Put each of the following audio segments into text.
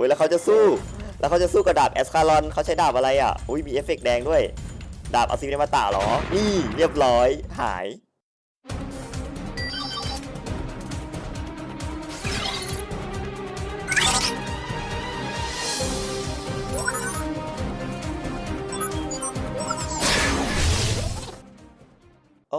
อ้ยแล้วเขาจะสู้ แล้วเขาจะสู้กับดาบแอสคารอนเขาใช้ดาบอะไรอะ อุ้ยมีเอฟเฟกต์แดงด้วย ดาบอาซิมิเนมาตะเหรอ นี่เรียบร้อยหาย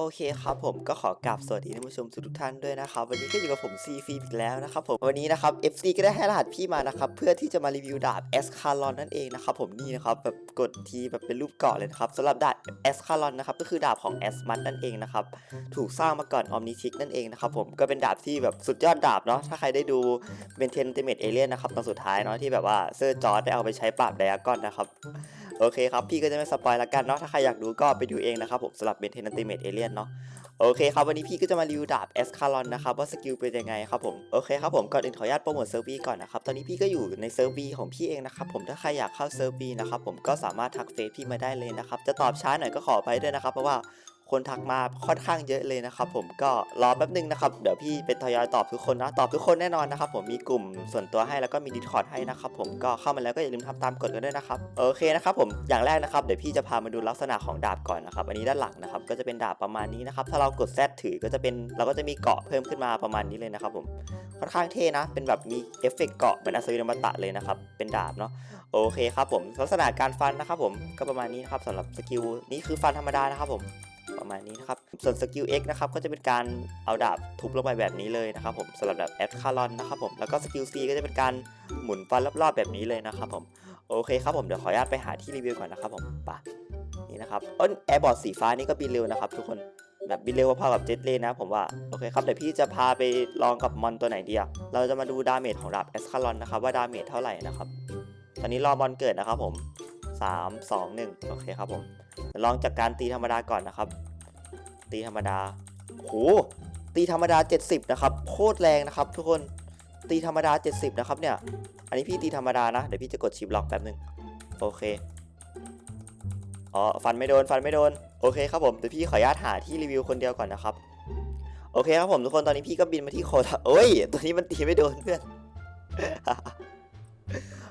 โอเคครับผมก็ขอกราบสวัสดีท่านผู้ชมทุกท่านด้วยนะครับ วันนี้ก็อยู่กับผมซีฟีอีกแล้วนะครับผมวันนี้นะครับ FC ก็ได้ให้รหัสพี่มานะครับเพื่อที่จะมารีวิวดาบเอสคา l อนนั่นเองนะครับผมนี่นะครับแบบกดทีแบบเป็นรูปเกาะเลยนะครับสำหรับดาบเอสคา l อนนะครับก็คือดาบของแอสมันั่นเองนะครับถูกสร้างมาก่อนออมนิชิกนั่นเองนะครับผมก็เป็นดาบที่แบบสุดยอดดาบเนาะถ้าใครได้ดูเบนเทนเตเมตเอเลียนนะครับตอนสุดท้ายเนาะที่แบบว่าเซอร์จอร์ดได้เอาไปใช้ปราบไดอากอนนะครับโอเคครับพี่ก็จะไม่สปอยละกันเนาะถ้าใครอยากดูก็ไปดูเองนะครับผมสำหรับเบนเทนเตเมตเอเลียนเนาะโอเคครับวันนี้พี่ก็จะมารีวิวดาบเอสคารอนนะครับว่าสกิลเป็นยังไงครับผมโอเคครับผมก่อนอื่นขออนุญาตโปรโมทเซิร์ฟวีก่อนนะครับตอนนี้พี่ก็อยู่ในเซิร์ฟวีของพี่เองนะครับผมถ้าใครอยากเข้าเซิร์ฟวีนะครับผมก็สามารถทักเฟซพี่มาได้เลยนะครับจะตอบช้าหน่อยก็ขอไปด้วยนะครับเพราะว่า คนทักมาค่อนข้างเยอะเลยนะครับ ผมก็รอแป๊บนึงนะครับเดี๋ยวพี่เป็นทยอยตอบทุกคนนะตอบทุกคนแน่นอนนะครับผมมีกลุ่มส่วนตัวให้แล้วก็มีดิสคอร์ดให้นะครับผมก็เข้ามาแล้วก็อย่าลืมทำตามกฎกันด้วยนะครับโอเคนะครับผมอย่างแรกนะครับเดี๋ยวพี่จะพามาดูลักษณะของดาบก่อนนะครับอันนี้ด้านหลังนะครับก็จะเป็นดาบประมาณนี้นะครับถ้าเรากดแซถือก็จะเป็นเราก็จะมีเกาะเพิ่มขึ้นมาประมาณนี้เลยนะครับผมค่อนข้างเท่นะ เป็นแบบมีเอฟเฟกต์เกาะเหมือนอัศวินอมตะเลยนะครับ เป็นดาบเนาะ โอเคครับผม ลักษณะการฟันนะครับผม ก็ประมาณนี้นะครับสำหรับสกิล นี้คือฟันธรรมดานะครับผม มาณนี้นะครับ ส่วนสกิล X นะครับก็จะเป็นการเอาดาบทุบลงไปแบบนี้เลยนะครับผมสำหรับแบบแอดคารอนนะครับผมแล้วก็สกิล C ก็จะเป็นการหมุนฟันรอบๆแบบนี้เลยนะครับผมโอเคครับผมเดี๋ยวขออนุญาตไปหาที่รีวิวก่อนนะครับผมไปะนี่นะครับอ้นแอร์บอร์ดสีฟ้านี่ก็บินเร็วนะครับทุกคนแบบบินเร็วพอๆกับเจ็ตเลนนะผมว่าโอเคครับเดี๋ยวพี่จะพาไปลองกับมอนตัวไหนดีอะเราจะมาดูดาเมจของดาบแอสคารอนนะครับว่าดาเมจเท่าไหร่นะครับตอนนี้รอมอนเกิดนะครับผมสามสองหนึ่งโอเคครับผมลองจากการตีธรรมดาก่อนนะครับ ตีธรรมดาโหตีธรรมดา 70 นะครับ โคตรแรงนะครับ ทุกคนตีธรรมดา 70 นะครับเนี่ย อันนี้พี่ตีธรรมดานะ เดี๋ยวพี่จะกดชิปล็อกแป๊บนึง โอเค อ๋อ ฟันไม่โดน ฟันไม่โดน โอเคครับผม เดี๋ยวพี่ขออนุญาตหาที่รีวิวคนเดียวก่อนนะครับ โอเคครับผมทุกคน ตอนนี้พี่ก็บินมาที่โคตาเอ้ย ตัวนี้มันตีไม่โดนเพื่อน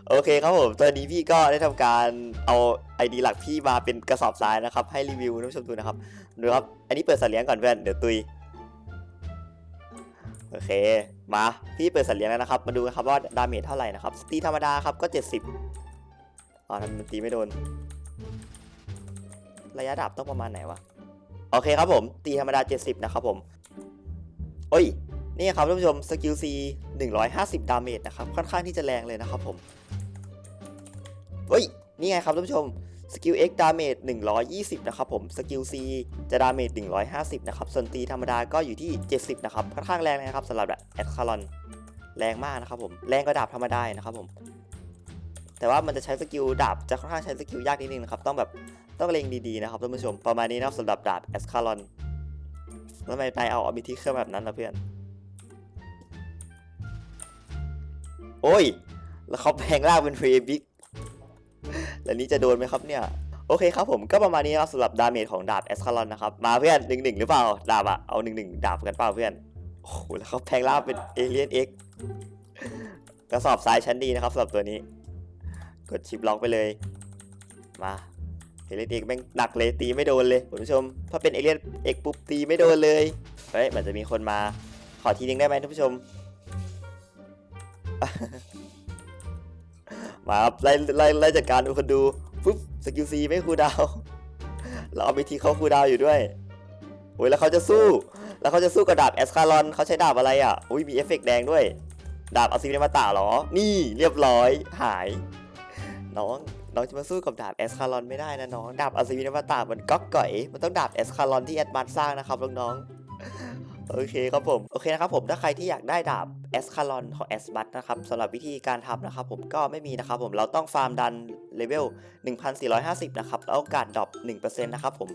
โอเคครับผม ตอนนี้พี่ก็ได้ทำการเอาไอดีหลักพี่มาเป็นกระสอบทรายนะครับ ให้รีวิวท่านผู้ชมดูนะครับ ดูครับ อันนี้เปิดสัตว์เลี้ยงก่อนเพื่อน เดี๋ยวตุย โอเค มา พี่เปิดสัตว์เลี้ยงแล้วนะครับ มาดูกันครับว่าดาเมจเท่าไหร่นะครับตีธรรมดาครับก็ 70อ๋อทำมันตีไม่โดน ระยะดาบต้องประมาณไหนวะ โอเคครับผม ตีธรรมดา 70 นะครับผม โอ้ย นี่ครับท่านผู้ชมสกิล C 150 ดาเมจนะครับค่อนข้างที่จะแรงเลยนะครับผมเฮ้ยนี่ไงครับท่านผู้ชมสกิล X ดาเมจ120 นะครับผม สกิล C จะดาเมจ150 นะครับ ส่วนตีธรรมดาก็อยู่ที่ 70 นะครับ ค่อนข้างแรงเลยนะครับสำหรับแบบแอดคารอน แรงมากนะครับผม แรงกว่าดาบธรรมดานะครับผม แต่ว่ามันจะใช้สกิลดาบ จะค่อนข้างใช้สกิลยากนิดนึงนะครับ ต้องแบบต้องเล็งดีๆนะครับท่านผู้ชม ประมาณนี้นะครับสำหรับดาบแอสคารอนแล้วทำไมนายเอาออบิทิเครื่องแบบนั้นนะเพื่อน โอ้ย แล้วเขาแปลงร่างเป็นเฟรบิกแล้วนี้จะโดนไหมครับเนี่ยโอเคครับผมก็ประมาณนี้ครับสำหรับดาเมจของดาบเอสคา l อนนะครับ มาเพื่อนหนึ่งหนึ่งหรือเปล่า ดาบอะเอาหนึ่งหนึ่งดาบกันเปล่าเพื่อน โอ้โห แล้วเขาแพงล่างเป็นเอเลียนเอ็กกระสอบทรายชั้นดีนะครับสำหรับตัวนี้ กดชิปล็อกไปเลย มาเอเลียนเอ็กแม่งหนักเลยตีไม่โดนเลยคุณผู้ชม ถ้าเป็นเอเลียนเอ็กปุ๊บตีไม่โดนเลย เฮ้ยมันจะมีคนมา ขอทีนึงได้ไหมท่านผู้ชม มาครับไล่ไล่ไล่จัดการดูคนดูปุ๊บสกิลซีไม่คูดาว เราเอาไปทีเขาคูดาวอยู่ด้วยโอ้ยแล้วเขาจะสู้ แล้วเขาจะสู้กับดาบแอสคา l อนเขาใช้ดาบอะไรอะอุ้ยมีเอฟเฟกต์แดงด้วย ดาบอาซิมิเนมาตะเหรอ นี่เรียบร้อยหาย น้องน้องจะมาสู้กับดาบแอสคา l อนไม่ได้นะน้อง ดาบอาซิมิเนมาตะมันก๊อกก่อย มันต้องดาบแอสคา l อนที่แอดมันสร้างนะครับน้องๆ โอเคครับผม โอเคนะครับผมถ้าใครที่อยากได้ดาบเอสคา l อนของเอสบัตนะครับสำหรับวิธีการทำนะครับผมก็ไม่มีนะครับผมเราต้องฟาร์มดันเลเวล 1450 นะครับแล้วโอกาสดรอป1%นะครับผม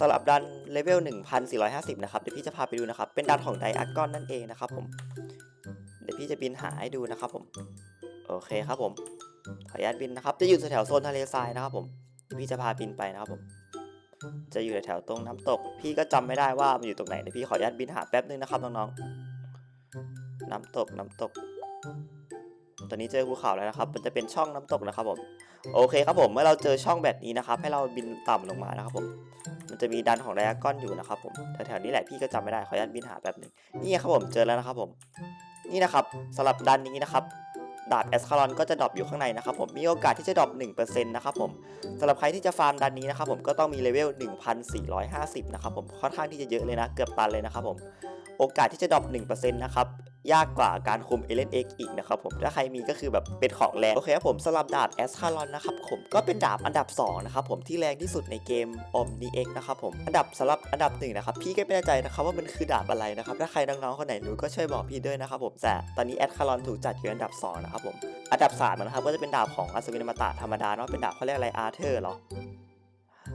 สำหรับดันเลเวล 1450 นะครับเดี๋ยวพี่จะพาไปดูนะครับ เป็นดันของไดอากอนนั่นเองนะครับผม เดี๋ยวพี่จะบินหาให้ดูนะครับผม โอเคครับผม ขออนุญาตบินนะครับ จะอยู่แถวโซนทะเลทรายนะครับผมเดี๋ยวพี่จะพาบินไปนะครับผม จะอยู่แถวตรงน้ำตก พี่ก็จำไม่ได้ว่ามันอยู่ตรงไหนเดี๋ยวพี่ขออนุญาตบินหาแป๊บนึงนะครับน้องๆน้ำตกน้ำตก ตอนนี้เจอภูเขาแล้วนะครับ มันจะเป็นช่องน้ำตกนะครับผมโอเคครับผมเมื่อเราเจอช่องแบบนี้นะครับ ให้เราบินต่ำลงมานะครับผม มันจะมีดันของไดอะก้อนอยู่นะครับผมแถวๆนี้แหละพี่ก็จำไม่ได้ขออนุญาตบินหาแป๊บหนึงนี่ครับผมเจอแล้วนะครับผม นี่นะครับสำหรับดันนี้นะครับ ดาบแอสคารอนก็จะดรอปอยู่ข้างในนะครับผมมีโอกาสที่จะดรอป1%นะครับผมสำหรับใครที่จะฟาร์มดันนี้นะครับผมก็ต้องมีเลเวล1450นะครับผมค่อนข้างที่จะเยอะเลยนะ เกือบตันเลยนะครับผมโอกาสที่จะดรอป1%นะครับ ยากกว่าการคุมเอเลนเอ็กอีกนะครับผมถ้าใครมีก็คือแบบเป็นของแรงโอเคครับผมสำหรับดาบแอสคาลอนนะครับผมก็เป็นดาบอันดับ2นะครับผมที่แรงที่สุดในเกมอมนีเอ็กนะครับผมอันดับสำหรับอันดับหนึ่งนะครับพี่ก็ไม่แน่ใจนะครับว่ามันคือดาบอะไรนะครับถ้าใครน้องๆคนไหนรู้ก็ช่วยบอกพี่ด้วยนะครับผมแต่ตอนนี้แอสคาลอนถูกจัดอยู่อันดับสองนะครับผมอันดับสามนะครับก็จะเป็นดาบของอัศวินอมตะธรรมดาเนาะเป็นดาบเขาเรียกอะไรอาร์เธอร์หรอ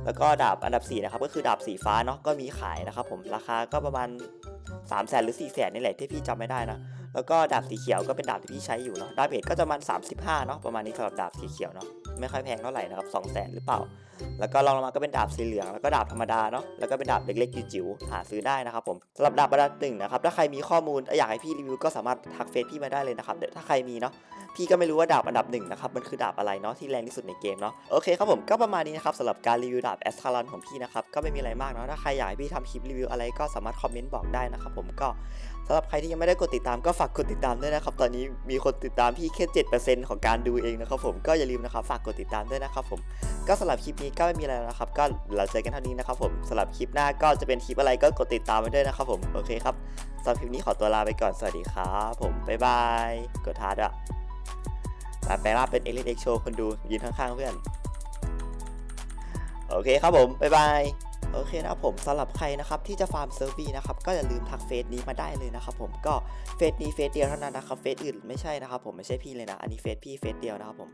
แล้วก็ดาบอันดับ4นะครับก็คือดาบสีฟ้าเนาะก็มีขายนะครับผมราคาก็ประมาณ3 0 0แสนหรือ4 0 0แสนนี่แหละที่พี่จำไม่ได้นะ แล้วก็ดาบสีเขียวก็เป็นดาบที่พี่ใช้อยู่เนาะดาเมจก็จะประมาณ35 เนาะประมาณนี้สำหรับดาบสีเขียวเนาะไม่ค่อยแพงเท่าไหร่นะครับ2 0 0แสนหรือเปล่า แล้วก็ลองลงมาก็เป็นดาบสีเหลืองแล้วก็ดาบธรรมดาเนาะแล้วก็เป็นดาบเล็กๆจิ๋วๆหาซื้อได้นะครับผมสำหรับดาบอันดับหนึ่งนะครับถ้าใครมีข้อมูลอยากให้พี่รีวิวก็สามารถทักเฟซพี่มาได้เลยนะครับเดี๋ยวถ้าใครมีเนาะพี่ก็ไม่รู้ว่าดาบอันดับหนึ่งนะครับมันคือดาบอะไรเนาะที่แรงที่สุดในเกมเนาะโอเคครับผมก็ประมาณนี้นะครับสำหรับการรีวิวดาบแอสคาลอนของพี่นะครับก็ไม่มีอะไรมากเนาะถ้าใครอยากให้พี่ทำคลิปรีวิวอะไรก็สามารถคอมเมนต์บอกได้นะครับผมก็ำหรับใครที่ยังไม่ได้กดติดตามก็ฝากกดติดตามด้วยนะครับ ตอนนี้มีคนติดตามพี่แค่7%ของการดูเองนะครับผมก็อย่าลืมนะครับฝากกดติดตามด้วยนะครับผมก็สำหรับคลิปนี้ก็ไม่มีอะไรแล้วนะครับ ก็เราเจอกันเท่านี้นะครับผมสำหรับคลิปหน้าก็จะเป็นคลิปอะไรก็กดติดตามไว้ด้วยนะครับผมโอเคครับสำหรับคลิปนี้ขอตัวลาไปก่อนสวัสดีครับผมบ๊ายบายกดทาด้วยแต่แปลว่าเป็นเอลิเอ็กโชคนดูยืนข้างๆเพื่อนโอเคครับผมบ๊ายบาย โอเคนะครับผมสำหรับใครนะครับที่จะฟาร์มเซิร์ฟวีนะครับก็อย่าลืมทักเฟซนี้มาได้เลยนะครับผมก็เฟซนี้เฟซเดียวเท่านั้นนะครับเฟซอื่นไม่ใช่นะครับผมไม่ใช่พี่เลยนะอันนี้เฟซพี่เฟซเดียวนะครับผม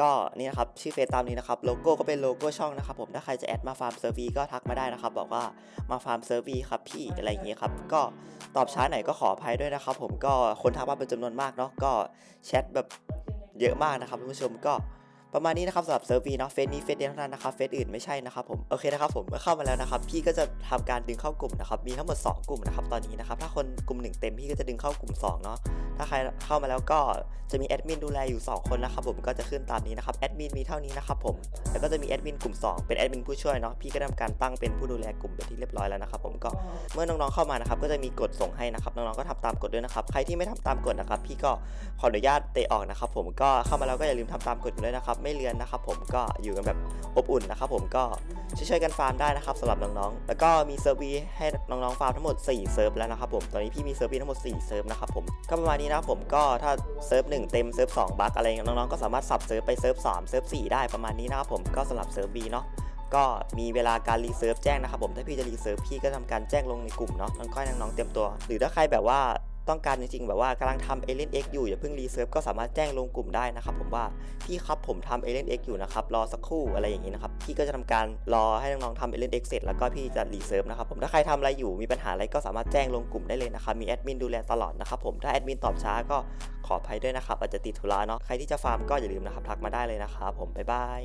ก็นี่นะครับชื่อเฟซตามนี้นะครับโลโก้ก็เป็นโลโก้ช่องนะครับผมถ้าใครจะแอดมาฟาร์มเซิร์วีก็ทักมาได้นะครับ บอกว่ามาฟาร์มเซิร์วีครับพี่อะไรอย่างเงี้ยครับก็ตอบช้าไหนก็ขออภัยด้วยนะครับ ผมก็คนทักมาเป็นจำนวนมากเนาะก็แชทแบบเยอะมากนะครับท่านผู้ชมก็ ประมาณนี้นะครับสำหรับเซิร์ฟวีเนาะเฟซนี้เฟซเดียวเท่านั้นนะครับเฟซอื่นไม่ใช่นะครับผมโอเคนะครับผมเมื่อเข้ามาแล้วนะครับพี่ก็จะทำการดึงเข้ากลุ่มนะครับมีทั้งหมด 2 กลุ่มนะครับตอนนี้นะครับถ้าคนกลุ่ม 1 เต็มพี่ก็จะดึงเข้ากลุ่ม2เนาะถ้าใครเข้ามาแล้วก็จะมีแอดมินดูแลอยู่ 2 คนนะครับผมก็จะขึ้นตามนี้นะครับแอดมินมีเท่านี้นะครับผมแล้วก็จะมีแอดมินกลุ่ม 2 เป็นแอดมินผู้ช่วยเนาะพี่ก็ทำการตั้งเป็นผู้ดูแลกลุ่มเป็นที่เรียบร้อยแล้วนะครับผมก็เมื่อน้องๆเข้ามานะครับก็จะมีกฎส่งให้นะครับน้องๆก็ทำตามกฎด้วยนะครับใครที่ไม่ทำตามกฎนะครับพี่ก็ขออนุญาตเตะออกนะครับผมก็เข้ามาแล้วก็อย่าลืมทำตามกฎด้วยนะครับไม่เลือนนะครับผมก็อยู่กันแบบอบอุ่นนะครับผมก็ช่วยๆกันฟาร์มได้นะครับสำหรับน้องๆแล้วก็มีเซิร์ฟวีให้น้องๆฟาร์มทั้งหมด 4 เซิร์ฟแล้วนะครับผมตอนนี้พี่มีเซิร์ฟวีทั้งหมด 4 เซิร์ฟนะครับผมก็ประมาณนี้นะครับผมก็ถ้าเซิร์ฟ1เต็มเซิร์ฟ2บั๊กอะไรน้องๆก็สามารถสับเซิร์ฟไปเซิร์ฟ3เซิร์ฟ4ได้ประมาณนี้นะครับผมก็สำหรับเซิร์ฟ B เนาะก็มีเวลาการรีเซิร์ฟแจ้งนะครับผมถ้าพี่จะรีเซิร์ฟพี่ก็ทำการแจ้งลงในกลุ่มเนาะน้องก้อยน้องๆเตรียมตัว หรือถ้าใครแบบว่า ต้องการจริงๆ แบบว่ากำลังทำเอเลนเอ็กอยู่อย่าเพิ่งรีเซิร์ฟก็สามารถแจ้งลงกลุ่มได้นะครับผมว่าพี่ครับผมทำเอเลนเอ็กอยู่นะครับรอสักครู่อะไรอย่างนี้นะครับพี่ก็จะทำการรอให้น้องๆทำเอเลนเอ็กเสร็จแล้วก็พี่จะรีเซิร์ฟนะครับผมถ้าใครทำอะไรอยู่มีปัญหาอะไรก็สามารถแจ้งลงกลุ่มได้เลยนะครับมีแอดมินดูแลตลอดนะครับผมถ้าแอดมินตอบช้าก็ขออภัยด้วยนะครับอาจจะติดธุระเนาะใครที่จะฟาร์มก็อย่าลืมนะครับทักมาได้เลยนะครับผมบ๊ายบาย